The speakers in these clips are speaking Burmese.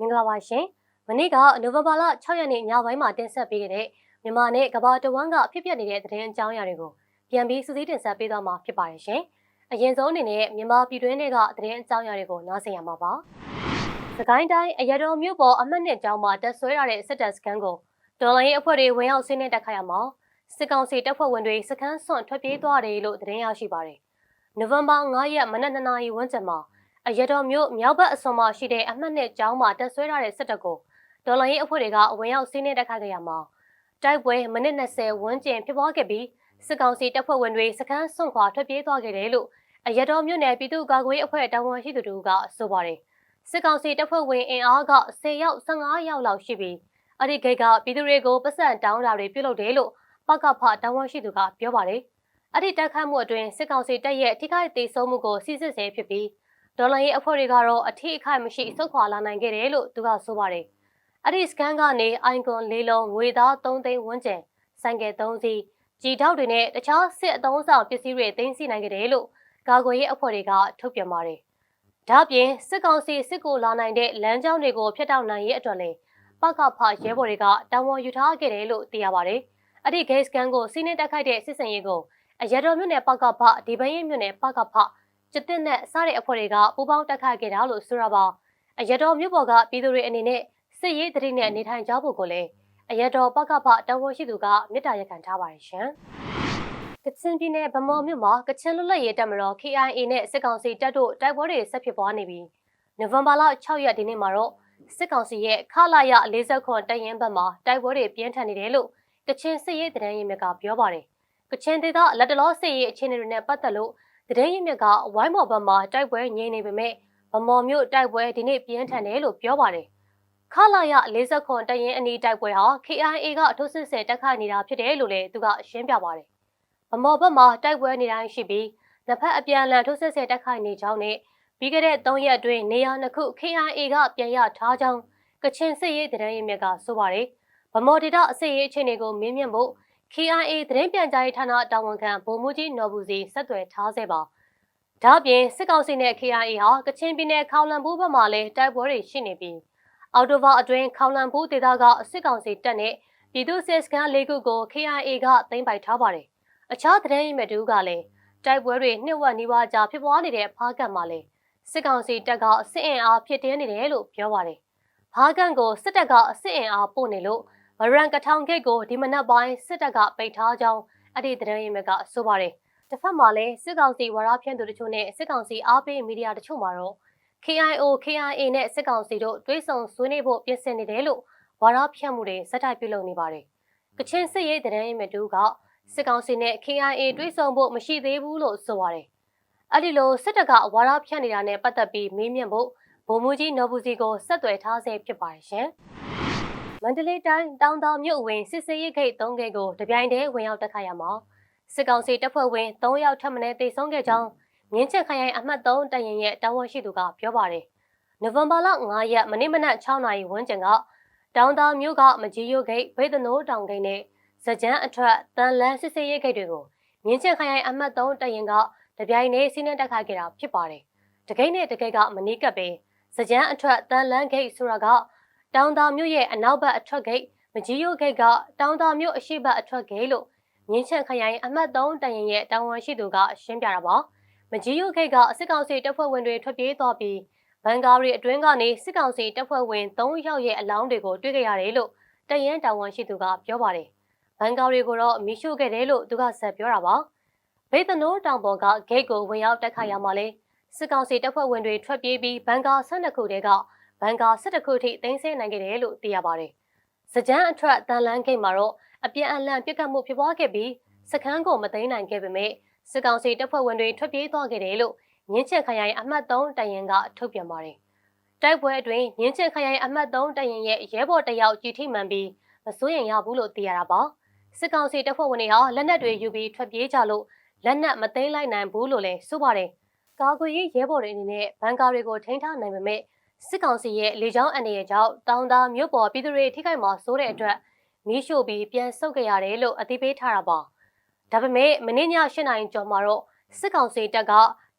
မင်္ဂလာပါရှင်။မနေ့ကနိုဝင်ဘာလ6ရက်နေ့ညပိုင်းမှာတင်ဆက်ပေးခဲ့တဲ့မြန်မာနဲ့ကမ္ဘာတဝန်းကဖြစ်ပျက်နေတဲ့သတင်းအကြောင်းအရာတွေကိုပြန်ပြီးစူးစီးတင်ဆက်ပေးသွားမှာဖြစ်ပါတယ်ရှင်။အရင်ဆုံးအနေနဲ့မြန်မာပြည်တွင်းတွေကသတင်းအကြောင်းအရာတွေကိုနားဆင်ရမှာပါ။စကိုင်းတိုင်းအရတော်မြို့ပေါ်အမှတ်နှစ်ကျောင်းမှာတက်ဆွဲရတဲ့စစ်တပ်စခန်းကိုဒေါ်လာရေးအဖွဲ့တွေဝင်ရောက်ဆင်းနေတက်ခါရမှာစစ်ကောင်စီတပ်ဖွဲ့ဝင်တွေစခန်းဆွန့်ထွက်ပြေးသွားတယ်လို့သတင်းရရှိပါတယ်။နိုဝင်ဘာ9ရက်မနက်2နာရီဝန်းကျင်မှာ အရတော်မြို့မြောက်ဘက်အစွန်မှာရှိတဲ့အမှတ်နှစ်ကျောင်းမှာတက်ဆွဲထားတဲ့စစ်တပ်ကိုဒေါ်လာရေးအဖွဲ့တွေကဝင်ရောက်စီးနှင်းတက်ခတ်ခဲ့ရမှာတိုက်ပွဲမိနစ်20ဝန်းကျင်ဖြစ်ပွားခဲ့ပြီးစစ်ကောင်စီတပ်ဖွဲ့ဝင်တွေစခန်းစွန့်ခွာထွက်ပြေးသွားခဲ့တယ်လို့အရတော်မြို့နယ်ပြည်သူ့ကာကွယ်ရေးအဖွဲ့တာဝန်ရှိသူတို့ကဆိုပါတယ်စစ်ကောင်စီတပ်ဖွဲ့ဝင်အင်အားက10ရောက်15ရောက်လောက်ရှိပြီးအဲ့ဒီဂိတ်ကပြည်သူတွေကိုပတ်စံတောင်းတာတွေပြုလုပ်တယ်လို့ပကဖတာဝန်ရှိသူကပြောပါတယ်အဲ့ဒီတိုက်ခိုက်မှုအတွင်းစစ်ကောင်စီတပ်ရဲ့ထိခိုက်သေးဆုံးမှုကိုစစ်စစ်ဆဲဖြစ်ပြီး ဒေါ်လာရေးအဖွဲ့တွေကတော့အထီးအခိုက်မရှိစုခွာလာနိုင်ခဲ့တယ်လို့သူကဆိုပါတယ်။အဲ့ဒီစကန်ကနေအိုင်ကွန်လေးလုံးငွေသား3သိန်းဝန်းကျင်ဆိုင်ကယ်3စီးကြီးတောက်တွေနဲ့တခြားစစ်အသုံးဆောင်ပစ္စည်းတွေသိမ်းဆည်းနိုင်ခဲ့တယ်လို့ကာကွယ်ရေးအဖွဲ့တွေကထုတ်ပြန်ပါတယ်။ဒါ့အပြင်စစ်ကောင်စီစစ်ကိုလာနိုင်တဲ့လမ်းကြောင်းတွေကိုဖျက်တောက်နိုင်ရေးအတွက်လည်းပကဖရဲဘော်တွေကတာဝန်ယူထားခဲ့တယ်လို့သိရပါတယ်။အဲ့ဒီ gate scan ကိုစီးနှင်းတက်ခိုက်တဲ့စစ်စင်ရေးကိုအရတော်မြို့နယ်ပကဖဒီပင်းရင်မြို့နယ်ပကဖ ကျစ်တဲ့နဲ့စားတဲ့အဖွဲ့တွေကပူးပေါင်းတက်ခတ်ခဲ့တာလို့ဆိုရပါအရတော်မြို့ပေါ်ကပြည်သူတွေအနေနဲ့စစ်ရေးတတိနဲ့နေထိုင်ကြဖို့ကိုလည်းအရတော်ပကဖတဝန်ရှိသူကမေတ္တာရက်ခံထားပါတယ်ရှင်ကချင်ပြည်နယ်ဗမော်မြို့မှာကချင်လွတ်လပ်ရေးတပ်မတော် KIA နဲ့စစ်ကောင်စီတပ်တို့တိုက်ပွဲတွေဆက်ဖြစ်ပွားနေပြီးနိုဝင်ဘာလ6ရက်ဒီနေ့မှာတော့စစ်ကောင်စီရဲ့ခလာရ40ခွန်တရင်ဘက်မှာတိုက်ပွဲတွေပြင်းထန်နေတယ်လို့ကချင်စစ်ရေးတရန်ရင်မြကပြောပါတယ်ကချင်ဒေသလက်တလောစစ်ရေးအခြေအနေတွေနဲ့ပတ်သက်လို့ တရင်ရင်မြကဝိုင်းမော်ဘက်မှာတိုက်ပွဲငြိမ်နေပေမဲ့ဗမော်မြို့တိုက်ပွဲဒီနေ့ပြင်းထန်တယ်လို့ပြောပါတယ်ခလာရ40ခွန်တရင်အနီးတိုက်ပွဲဟာ KIA ကအထုစစ်ဆယ်တက်ခတ်နေတာဖြစ်တယ်လို့လည်းသူကရှင်းပြပါတယ်ဗမော်ဘက်မှာတိုက်ပွဲနေတိုင်းရှိပြီးနှစ်ဖက်အပြန်အလှန်ထုစစ်ဆယ်တက်ခတ်နေကြောင်းနဲ့ပြီးခဲ့တဲ့3ရက်အတွင်းနေရာနှစ်ခု KIA ကပြန်ရထားကြောင်းကချင်စစ်ရေးတရင်ရင်မြကဆိုပါတယ်ဗမော်ဒေတာအစစ်ရေးအခြေအနေကိုမင်းမြင့်ဖို့ KIA သတင်းပြန်ကြားရေးဌာနတာဝန်ခံဗိုလ်မှူးကြီးနော်ဘူးစီဆက်သွယ်ထားစေပါဒါ့အပြင်စစ်ကောင်စီနဲ့ KIA ဟာကချင်ပြည်နယ်ခေါလံဘူးဘက်မှာလည်းတိုက်ပွဲတွေရှိနေပြီးအော်တိုဘာအတွင်းခေါလံဘူးဒေသကစစ်ကောင်စီတပ်နဲ့ပြည်သူ့စစ်စခန်း၄ခုကို KIA ကသိမ်းပိုက်ထားပါတယ်အခြားသတင်းရင်းမြစ်တူကလည်းတိုက်ပွဲတွေနှစ်ဝက်နီးပါးကြာဖြစ်ပွားနေတဲ့ဖားကတ်မှာလည်းစစ်ကောင်စီတပ်ကစစ်အင်အားဖြစ်တင်းနေတယ်လို့ပြောပါတယ်ဖားကတ်ကိုစစ်တပ်ကအစစ်အင်အားပို့နေလို့ မရန်ကထောင်ဂိတ်ကိုဒီမနက်ပိုင်းစစ်တပ်ကပိတ်ထားကြောင်းအဲ့ဒီသတင်းရင်းမြစ်ကဆိုပါတယ်။တစ်ဖက်မှာလည်းစစ်ကောင်စီဝါရဖြန့်သူတချို့နဲ့စစ်ကောင်စီအားပေးမီဒီယာတချို့မှာတော့ KIO KIA နဲ့စစ်ကောင်စီတို့တွဲဆုံဆွေးနွေးဖို့ပြင်ဆင်နေတယ်လို့ဝါရဖြန့်မှုတွေစက်တိုက်ပြုလုပ်နေပါတယ်။ကချင်စစ်ရေးသတင်းရင်းမြစ်တူကစစ်ကောင်စီနဲ့ KIA တွဲဆုံဖို့မရှိသေးဘူးလို့ဆိုပါတယ်။အဲ့ဒီလိုစစ်တပ်ကဝါရဖြန့်နေတာနဲ့ပတ်သက်ပြီးမေးမြန်းဖို့ဗိုလ်မှူးကြီးနော်ဘူးစီကိုဆက်သွယ်ထားဆဲဖြစ်ပါတယ်ရှင်။ မန္တလေးတိုင်းတောင်တောင်မြို့ဝင်စစ်စေးရိတ်ဂိတ်၃ဂိတ်ကိုတပြိုင်တည်းဝင်ရောက်တက်ခါရမှာစစ်ကောင်စီတပ်ဖွဲ့ဝင်၃ယောက်ထပ်မံတေဆုံးခဲ့ကြောင်းမြင်းချက်ခရိုင်အမှတ်3တရင်ရဲ့တာဝန်ရှိသူကပြောပါတယ်။နိုဝင်ဘာလ9ရက်မနေ့မနက်6နာရီဝန်းကျင်ကတောင်တောင်မြို့ကမကြီးရိုးဂိတ်ဗိဒနိုးတောင်ဂိတ်နဲ့စကြမ်းအထက်တန်လန်းစစ်စေးရိတ်ဂိတ်တွေကိုမြင်းချက်ခရိုင်အမှတ်3တရင်ကတပြိုင်တည်းစီးနှင်းတက်ခါခဲ့တာဖြစ်ပါတယ်။တကိတ်နဲ့တကိတ်ကမနီးကပ်ပဲစကြမ်းအထက်တန်လန်းဂိတ်ဆိုတာက တောင်တာမြို့ရဲ့အနောက်ဘက်အထွက်ဂိတ်မကြီးရိုးဂိတ်ကတောင်တာမြို့အရှိတ်ဘက်အထွက်ဂိတ်လို့မြင်းချန်ခရိုင်အမှတ်3တရင်ရဲ့တာဝန်ရှိသူကရှင်းပြတာပါမကြီးရိုးဂိတ်ကအစစ်ကောင်စီတပ်ဖွဲ့ဝင်တွေထွက်ပြေးသွားပြီးဘန်ကာရီအတွင်းကနေစစ်ကောင်စီတပ်ဖွဲ့ဝင်3ယောက်ရဲ့အလောင်းတွေကိုတွေ့ကြရတယ်လို့တရင်တာဝန်ရှိသူကပြောပါတယ်ဘန်ကာရီကိုတော့မိရှုခဲ့တယ်လို့သူကဆက်ပြောတာပါဗေဒနိုးတောင်ပေါ်ကဂိတ်ကိုဝင်ရောက်တက်ခါရမှာလဲစစ်ကောင်စီတပ်ဖွဲ့ဝင်တွေထွက်ပြေးပြီးဘန်ကာ12ခုတည်းက ဘန်ကာ17ခုထိသိမ်းဆည်းနိုင်ခဲ့တယ်လို့သိရပါတယ်။စကြမ်းအထက်တန်လန်းဂိတ်မှာတော့အပြန်အလှန်ပြစ်ခတ်မှုဖြစ်ပွားခဲ့ပြီးစခန်းကိုမသိမ်းနိုင်ခဲ့ပေမဲ့စစ်ကောင်စီတပ်ဖွဲ့ဝင်တွေထွက်ပြေးသွားခဲ့တယ်လို့မြင်းချက်ခရိုင်အမှတ်3တရင်ကထုတ်ပြန်ပါတယ်။တိုက်ပွဲအတွင်းမြင်းချက်ခရိုင်အမှတ်3တရင်ရဲ့ရဲဘော်တယောက်ကြီးထိမှန်ပြီးမစိုးရင်ရဘူးလို့သိရတာပါ။စစ်ကောင်စီတပ်ဖွဲ့ဝင်တွေဟာလက်နက်တွေယူပြီးထွက်ပြေးကြလို့လက်နက်မသိမ်းလိုက်နိုင်ဘူးလို့လည်းဆိုပါတယ်။ကာကွယ်ရေးရဲဘော်တွေအနေနဲ့ဘန်ကာတွေကိုထိန်းထားနိုင်ပေမဲ့ စစ်ကောင်စီရဲ့လေကြောင်းအန္တရာယ်ကြောင့်တောင်သားမြို့ပေါ်ပြည်သူတွေထိခိုက်မှာစိုးတဲ့အတွက်မီးရှို့ပြီးပြန်ဆုတ်ကြရတယ်လို့အသိပေးထားတာပါ။ဒါပေမဲ့မင်းည၈နိုင်ကျော်မှာတော့စစ်ကောင်စီတပ်က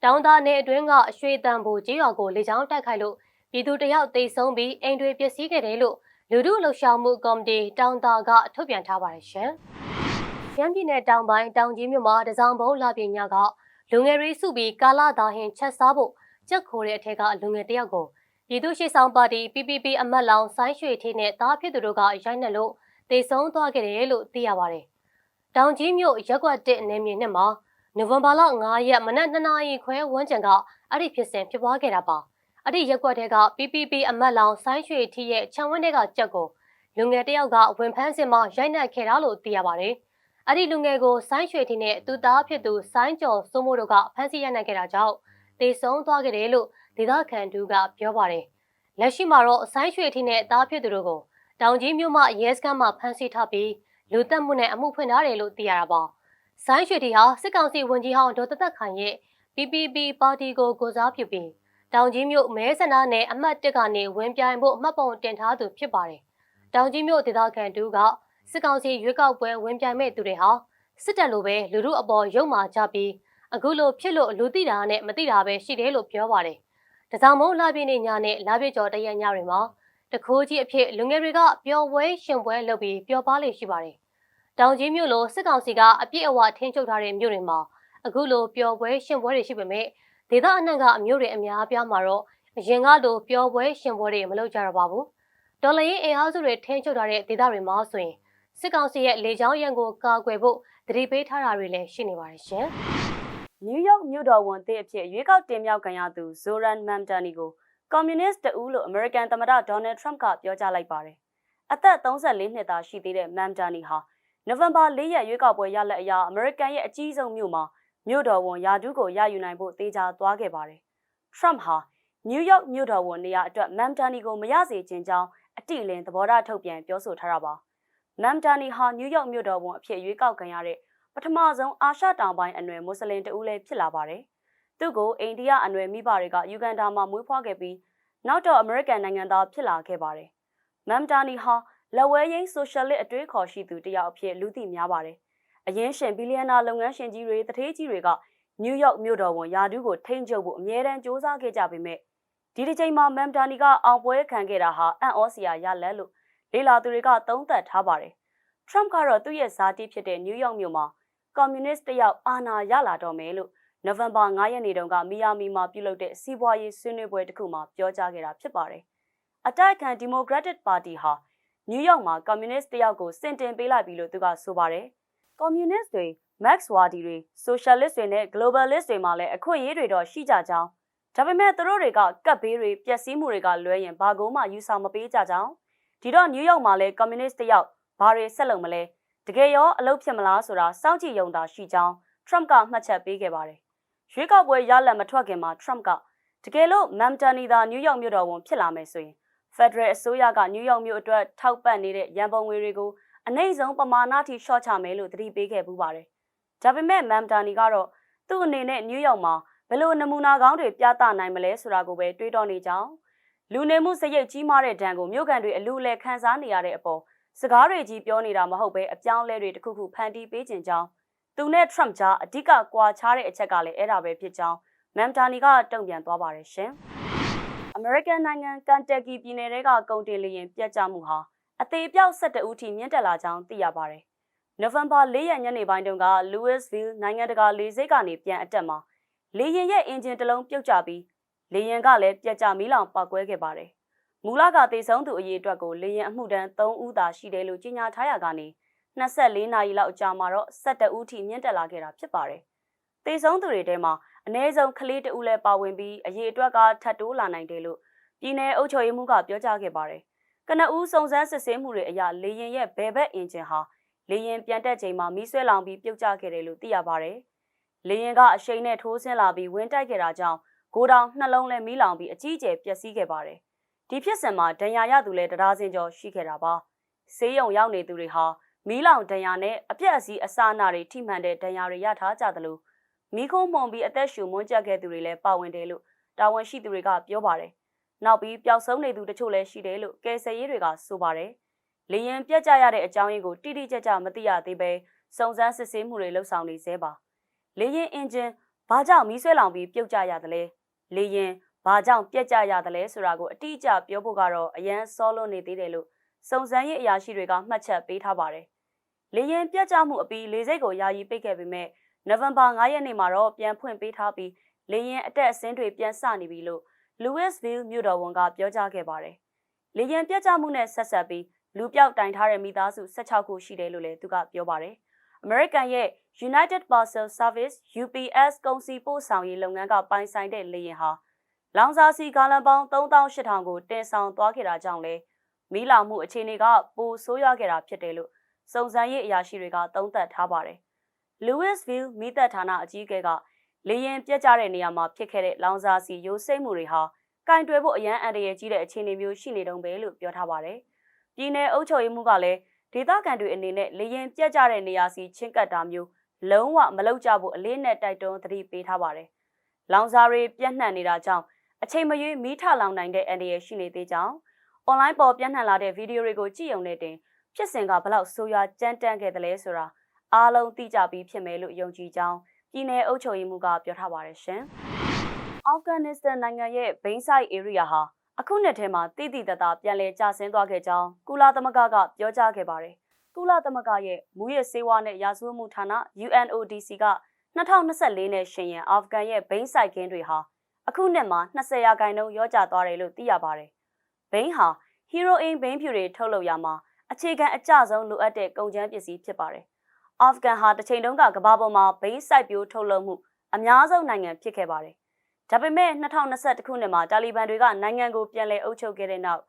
တောင်သားနယ်အတွင်းကရွှေတံဘူကျေးရွာကိုလေကြောင်းတိုက်ခိုက်လို့ပြည်သူတယောက်တိတ်ဆုံးပြီးအိမ်တွေပျက်စီးခဲ့တယ်လို့လူထုလှုပ်ရှားမှုကော်မတီတောင်တာကထုတ်ပြန်ထားပါတယ်ရှင်။ရှမ်းပြည်နယ်တောင်ပိုင်းတောင်ကြီးမြို့မှာတစောင်းဘုံလာပြင်းညကလူငယ်တွေစုပြီးကာလာသားဟင်ချက်စားဖို့ကြက်ခိုးတဲ့အထက်ကလူငယ်တယောက်ကို ပြည်သူ့ရှေ့ဆောင်ပါတီ PPP အမတ်လောင်ဆိုင်းရွှေထင်းနဲ့တားဖြစ်သူတို့ကရိုက်နှက်လို့တေဆုံးသွားခဲ့တယ်လို့သိရပါတယ်။တောင်ကြီးမြို့ရက်ကွက်တစ်နေမြေနှစ်မှာနိုဝင်ဘာလ9ရက်မနက်2နာရီခွဲဝန်းကျင်ကအဲ့ဒီဖြစ်စဉ်ဖြစ်ပွားခဲ့တာပါ။အဲ့ဒီရက်ကွက်တဲက PPP အမတ်လောင်ဆိုင်းရွှေထီရဲ့ခြံဝန်းထဲကကြက်ကိုလူငယ်တယောက်ကဝင်ဖမ်းစင်မှာရိုက်နှက်ခဲ့တာလို့သိရပါတယ်။အဲ့ဒီလူငယ်ကိုဆိုင်းရွှေထီနဲ့သူသားဖြစ်သူဆိုင်းကျော်စိုးမိုးတို့ကဖမ်းဆီးရိုက်နှက်ခဲ့တာကြောင့်တေဆုံးသွားခဲ့တယ်လို့ ဒေသခံတူကပြောပါတယ်။လက်ရှိမှာတော့ဆိုင်းရွှေထီနဲ့သားဖြစ်သူတို့ကိုတောင်ကြီးမြို့မှရဲစခန်းမှာဖမ်းဆီးထားပြီးလူတက်မှုနဲ့အမှုဖွင့်ထားတယ်လို့သိရတာပါ။ဆိုင်းရွှေထီဟာစစ်ကောင်စီဝန်ကြီးဟောင်းဒေါ်တသက်ခိုင်ရဲ့ PPP ပါတီကိုကိုစားပြုပြီးတောင်ကြီးမြို့မဲဆန္ဒနယ်အမှတ်1ကနေဝင်ပြိုင်ဖို့မှတ်ပုံတင်ထားသူဖြစ်ပါတယ်။တောင်ကြီးမြို့ဒေသခံတူကစစ်ကောင်စီရွေးကောက်ပွဲဝင်ပြိုင်မဲ့သူတွေဟာစစ်တပ်လိုပဲလူမှုအပေါ်ရုံမာကြပြီးအခုလိုဖြစ်လို့လူသိတာနဲ့မသိတာပဲရှိတယ်လို့ပြောပါတယ်။ တစောင်းမုံလာပြည့်နေညနဲ့လာပြည့်ကျော်တရက်ညတွေမှာတခိုးကြီးအဖြစ်လူငယ်တွေကပျော်ပွဲရှင်ပွဲလုပ်ပြီးပျော်ပါလေရှိပါတယ်။တောင်ကြီးမြို့လိုစစ်ကောင်စီကအပြစ်အဝထင်းချုပ်ထားတဲ့မြို့တွေမှာအခုလိုပျော်ပွဲရှင်ပွဲတွေရှိပေမဲ့ဒေသအနှံ့ကအမျိုးတွေအများအပြားမှာတော့အရင်ကလိုပျော်ပွဲရှင်ပွဲတွေမလုပ်ကြတော့ပါဘူး။ဒေါ်လာရင်းအင်အားစုတွေထင်းချုပ်ထားတဲ့ဒေသတွေမှာဆိုရင်စစ်ကောင်စီရဲ့လေကြောင်းရန်ကိုကာကွယ်ဖို့တတိပေးထားတာတွေလည်းရှိနေပါတယ်ရှင်။ နယူးယောက်မြို့တော်ဝန်သစ်အဖြစ်ရွေးကောက်တင်မြှောက်ခံရသူဇိုရန်မမ်တန်နီကိုကွန်မြူနစ်တဦးလို့အမေရိကန်သမ္မတဒေါ်နယ်ထရမ့်ကပြောကြားလိုက်ပါတယ်။အသက်34နှစ်သားရှိသေးတဲ့မမ်တန်နီဟာနိုဝင်ဘာ၄ရက်ရွေးကောက်ပွဲရလဒ်အရအမေရိကန်ရဲ့အကြီးဆုံးမြို့မှာမြို့တော်ဝန်ယာဒူးကိုရယူနိုင်ဖို့တေချာသွားခဲ့ပါတယ်။ထရမ့်ဟာနယူးယောက်မြို့တော်ဝန်နေရာအတွက်မမ်တန်နီကိုမရစေချင်ကြောင်းအတိအလင်းသဘောထားထုတ်ပြန်ပြောဆိုထားတာပါ။မမ်တန်နီဟာနယူးယောက်မြို့တော်ဝန်အဖြစ်ရွေးကောက်ခံရတဲ့ ပထမဆုံးအာရှတောင်ပိုင်းအနွယ်မွတ်စလင်တဦးလည်းဖြစ်လာပါတယ်။သူ့ကိုအိန္ဒိယအနွယ်မိဘတွေကယူဂန်ဒါမှာမွေးဖွားခဲ့ပြီးနောက်တော့အမေရိကန်နိုင်ငံသားဖြစ်လာခဲ့ပါတယ်။မမ်တာနီဟာလက်ဝဲရင်းဆိုရှယ်လစ်အတွေးခေါ်ရှိသူတစ်ယောက်အဖြစ်လူသိများပါတယ်။အရင်ရှင်ဘီလီယံနာလုပ်ငန်းရှင်ကြီးတွေတထေးကြီးတွေကနယူးယောက်မြို့တော်ဝန်ယာဒူးကိုထိန်းချုပ်ဖို့အမြဲတမ်းစ조사ခဲ့ကြပေမဲ့ဒီတစ်ချိန်မှာမမ်တာနီကအောင်ပွဲခံခဲ့တာဟာအံ့ဩစရာရလက်လို့လေလာသူတွေကသုံးသပ်ထားပါတယ်။ Trump ကတော့သူ့ရဲ့ဇာတိဖြစ်တဲ့နယူးယောက်မြို့မှာ ကွန်မြူနစ်တယောက်အာဏာရလာတော့မယ်လို့နိုဝင်ဘာ9ရက်နေ့တုန်းကမီယာမီမှာပြုလုပ်တဲ့စီးပွားရေးဆွေးနွေးပွဲတစ်ခုမှာပြောကြားခဲ့တာဖြစ်ပါတယ်။အတိုက်ခံဒီမိုကရက်တစ်ပါတီဟာနယူးယောက်မှာကွန်မြူနစ်တယောက်ကိုစင်တင်ပေးလိုက်ပြီလို့သူကဆိုပါတယ်။ကွန်မြူနစ်တွေ Max ဝါဒီတွေ Socialist တွေနဲ့ Globalist တွေမှာလည်းအခွင့်အရေးတွေတော့ရှိကြကြောင်းဒါပေမဲ့သူတို့တွေကကပ်ဘေးတွေပျက်စီးမှုတွေကလွဲရင်ဘာကိုမှယူဆောင်မပေးကြကြောင်းဒီတော့နယူးယောက်မှာလည်းကွန်မြူနစ်တယောက်ဘာတွေဆက်လုပ်မလဲ တကယ်ရောအလုပ်ဖြစ်မလားဆိုတာစောင့်ကြည့်ရုံသာရှိကြောင်း Trump ကမှတ်ချက်ပေးခဲ့ပါတယ်။ရွေးကောက်ပွဲရလဒ်မထွက်ခင်မှာ Trump ကတကယ်လို့မမ်တန်နီသာနယူးယောက်မြို့တော်ဝန်ဖြစ်လာမယ်ဆိုရင် Federal အစိုးရကနယူးယောက်မြို့အတွက်ထောက်ပံ့နေတဲ့ရန်ပုံငွေတွေကိုအနှိမ့်ဆုံးပမာဏထိရှော့ချမယ်လို့သတိပေးခဲ့ပူပါတယ်။ဒါပေမဲ့မမ်တန်နီကတော့သူ့အနေနဲ့နယူးယောက်မှာဘယ်လိုနမူနာကောင်းတွေပြသနိုင်မလဲဆိုတာကိုပဲတွေးတောနေကြအောင်လူနေမှုစရိတ်ကြီးမားတဲ့ဒဏ်ကိုမြို့ကန်တွေအလူအလဲခန်းစားနေရတဲ့အပေါ် စကားတွေကြီးပြောနေတာမဟုတ်ပဲအပြောင်းလဲတွေတစ်ခုခုဖန်တီးပေးခြင်းကြောင်းသူနဲ့ Trump ကြားအဓိကကွာခြားတဲ့အချက်ကလည်းအဲ့ဒါပဲဖြစ်ကြောင်းမမ်တာနီကတုံ့ပြန်သွားပါတယ်ရှင်။ American နိုင်ငံကန်တက်ကီပြည်နယ်ကကုန်တင်လျင်ပြတ်ကျမှုဟာအသေးပြောက်12ဦးထိမြင့်တက်လာကြောင်းသိရပါတယ်။နိုဝင်ဘာ4ရက်ညနေပိုင်းတုန်းက Louisville နိုင်ငံတကာလေဆိပ်ကနေပြန်အတက်မှာလေယာဉ်ရဲ့အင်ဂျင်တစ်လုံးပြုတ်ကျပြီးလေယာဉ်ကလည်းပြတ်ကျမီးလောင်ပောက်ကွဲခဲ့ပါတယ်။ မူလကတေဆုံးသူအရေးအတွက်ကိုလေယာဉ်အမှုတန်း3ဦးသာရှိတယ်လို့ကြေညာထားရကနေ24နာရီလောက်အကြာမှာတော့17ဦးထိမြင့်တက်လာခဲ့တာဖြစ်ပါတယ်။တေဆုံးသူတွေထဲမှာအ ਨੇ ဆုံးကလေးတဦးလည်းပါဝင်ပြီးအရေးအတွက်ကထပ်တိုးလာနိုင်တယ်လို့ပြည်내အုပ်ချုပ်ရေးမှူးကပြောကြားခဲ့ပါတယ်။ကနဦးစုံစမ်းစစ်ဆေးမှုတွေအရလေရင်ရဲ့ဘယ်ဘက်အင်ဂျင်ဟာလေရင်ပြန်တက်ချိန်မှာမီးဆွဲလောင်ပြီးပြုတ်ကျခဲ့တယ်လို့သိရပါတယ်။လေရင်ကအရှိန်နဲ့ထိုးဆင်းလာပြီးဝင်းတိုက်ခဲ့တာကြောင့်ဂိုတောင်နှလုံးလည်းမီးလောင်ပြီးအကြီးအကျယ်ပျက်စီးခဲ့ပါတယ်။ ဒီဖြစ်စဉ်မှာဒဏ်ရာရသူလည်းတရားစင်ကျော်ရှိခဲ့တာပါ။ဆေးရုံရောက်နေသူတွေဟာမီးလောင်ဒဏ်ရာနဲ့အပြက်အစီးအစာနာတွေထိမှန်တဲ့ဒဏ်ရာတွေရထားကြသလိုမီးခိုးမှုန်ပြီးအသက်ရှူမွန်းကြက်ခဲ့သူတွေလည်းပါဝင်တယ်လို့တာဝန်ရှိသူတွေကပြောပါတယ်။နောက်ပြီးပျောက်ဆုံးနေသူတချို့လည်းရှိတယ်လို့ကယ်ဆယ်ရေးတွေကဆိုပါတယ်။လေရင်ပြက်ကြရတဲ့အကြောင်းရင်းကိုတိတိကျကျမသိရသေးပဲစုံစမ်းစစ်ဆေးမှုတွေလှုပ်ဆောင်နေသေးပါ။လေရင်အင်ဂျင်ဘာကြောင့်မီးဆွဲလောင်ပြီးပြုတ်ကျရသလဲ။လေရင် ဘာကြောင့်ပြက်ကြရသလဲဆိုတာကိုအတိအကျပြောဖို့ကတော့အရန်စောလွန်းနေသေးတယ်လို့စုံစမ်းရေးအရာရှိတွေကမှတ်ချက်ပေးထားပါတယ်။လေရင်ပြက်ကြမှုအပြီးလေစိတ်ကိုယာယီပိတ်ခဲ့ပေမဲ့နိုဝင်ဘာ9ရက်နေ့မှာတော့ပြန်ဖွင့်ပေးထားပြီးလေရင်အတက်အဆင်းတွေပြန်ဆနေပြီလို့ Louisville မြို့တော်ဝန်ကပြောကြားခဲ့ပါတယ်။လေရင်ပြက်ကြမှုနဲ့ဆက်ဆက်ပြီးလူပြောက်တိုင်ထားတဲ့မိသားစု16ခုရှိတယ်လို့လည်းသူကပြောပါတယ်။ American ရဲ့ United Parcel Service UPS ကုန်စည်ပို့ဆောင်ရေးလုပ်ငန်းကပိုင်ဆိုင်တဲ့လေယာဉ်ဟာ လောင်စာစီဂါလန်ပေါင်း3800ကိုတင်ဆောင်သွားခဲ့တာကြောင့်လဲမီးလောင်မှုအခြေအနေကပိုဆိုးရွားခဲ့တာဖြစ်တယ်လို့စုံစမ်းရေးအရာရှိတွေကသုံးသပ်ထားပါတယ်။ Louisville မီးတပ်ဌာနအကြီးအကဲကလေရင်ပြက်ကျတဲ့နေရာမှာဖြစ်ခဲ့တဲ့လောင်စာစီရိုးစိမ့်မှုတွေဟာကင်တွယ်ဖို့အရန်အန္တရာယ်ကြီးတဲ့အခြေအနေမျိုးရှိနေတုံးပဲလို့ပြောထားပါတယ်။ပြည်내အုပ်ချုပ်ရေးမှုကလည်းဒေသခံတွေအနေနဲ့လေရင်ပြက်ကျတဲ့နေရာစီချင်းကပ်တာမျိုးလုံးဝမလုပ်ကြဖို့အလေးနဲ့တိုက်တွန်းသတိပေးထားပါတယ်။လောင်စာတွေပြန့်နှံ့နေတာကြောင့် အချိန်မရွေးမီးထလောင်နိုင်တဲ့အန္တရာယ်ရှိနေသေးကြောင်းအွန်လိုင်းပေါ်ပြန့်နှံ့လာတဲ့ဗီဒီယိုတွေကိုကြည့်ုံနဲ့တင်ဖြစ်စဉ်ကဘလောက်ဆိုးရွားကြမ်းတမ်းခဲ့သလဲဆိုတာအားလုံးသိကြပြီးဖြစ်မယ်လို့ယုံကြည်ကြောင်းပြည်내အုပ်ချုပ်ရေးမှုကပြောထားပါတယ်ရှင်။အာဖဂန်နစ္စတန်နိုင်ငံရဲ့ဘိန်းဆိုင် area ဟာအခုနှစ်ထဲမှာတည်တည်တသာပြန်လည်ကျဆင်းသွားခဲ့ကြောင်းကုလသမဂ္ဂကပြောကြားခဲ့ပါတယ်။ကုလသမဂ္ဂရဲ့မူရစ်ဆေးဝါးနဲ့ရာဇဝတ်မှုဌာန UNODC က2024နဲ့ရှင်ရင်အာဖဂန်ရဲ့ဘိန်းဆိုင်ကင်းတွေဟာ အခုနှစ်မှာ20ရာခိုင်နှုန်းရောကျသွားတယ်လို့သိရပါတယ်။ဘိန်းဟာဟီရိုအင်ဘိန်းဖြူတွေထုတ်လုပ်ရမှာအခြေခံအကျဆုံးလိုအပ်တဲ့ကုန်ကျန်းပစ္စည်းဖြစ်ပါတယ်။အာဖဂန်ဟာတစ်ချိန်တုန်းကကမ္ဘာပေါ်မှာဘိန်းစိုက်ပျိုးထုတ်လုပ်မှုအများဆုံးနိုင်ငံဖြစ်ခဲ့ပါတယ်။ဒါပေမဲ့2021ခုနှစ်မှာတာလီဘန်တွေကနိုင်ငံကိုပြန်လည်အုပ်ချုပ်ခဲ့တဲ့နောက်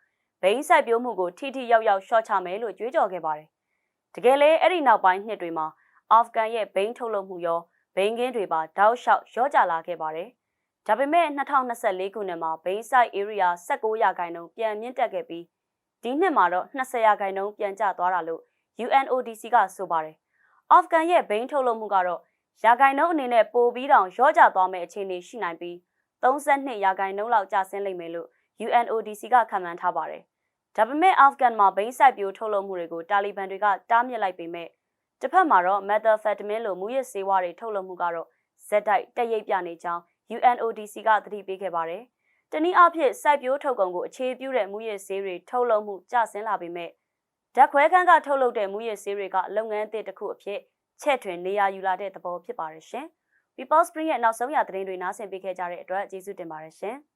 ဘိန်းစိုက်ပျိုးမှုကိုထိထိရောက်ရောက်ရှော့ချမယ်လို့ကြွေးကြော်ခဲ့ပါတယ်။တကယ်လဲအဲ့ဒီနောက်ပိုင်းနှစ်တွေမှာအာဖဂန်ရဲ့ဘိန်းထုတ်လုပ်မှုရောဘိန်းကင်းတွေပါတောက်လျှောက်ရောကျလာခဲ့ပါတယ်။ ဒါပေမဲ့2024ခုနှစ်မှာဘိန်းဆိုင် area 16ရာခိုင်နှုန်းပြန်မြင့်တက်ခဲ့ပြီးဒီနှစ်မှာတော့20ရာခိုင်နှုန်းပြန်ကျသွားတာလို့ UNODC ကဆိုပါတယ်။အာဖဂန်ရဲ့ဘိန်းထုတ်လုပ်မှုကတော့ရာခိုင်နှုန်းအနေနဲ့ပိုပြီးတောင်ရောကျသွားမယ့်အခြေအနေရှိနိုင်ပြီး32ရာခိုင်နှုန်းလောက်ကျဆင်းလိမ့်မယ်လို့ UNODC ကခန့်မှန်းထားပါတယ်။ဒါပေမဲ့အာဖဂန်မှာဘိန်းစိုက်ပျိုးထုတ်လုပ်မှုတွေကိုတာလီဘန်တွေကတားမြစ်လိုက်ပေမဲ့တစ်ဖက်မှာတော့ methamphetamine လိုမူရစ်ဆေးဝါးတွေထုတ်လုပ်မှုကတော့ဇက်တိုက်တက်ရိပ်ပြနေကြောင်း UNODC ကသတိပေးခဲ့ပါတယ်။တနည်းအားဖြင့်စိုက်ပျိုးထုတ်ကုန်ကိုအခြေပြုတဲ့မူရစ်ဆေးတွေထုတ်လုပ်မှုကျဆင်းလာပေမဲ့ဓာတ်ခွဲခန်းကထုတ်လုပ်တဲ့မူရစ်ဆေးတွေကလုပ်ငန်းအသစ်တစ်ခုအဖြစ်ချဲ့ထွင်နေရာယူလာတဲ့သဘောဖြစ်ပါတယ်ရှင်။ People Spring ရဲ့နောက်ဆုံးရသတင်းတွေနားဆင်ပေးခဲ့ကြတဲ့အတွက်ကျေးဇူးတင်ပါတယ်ရှင်။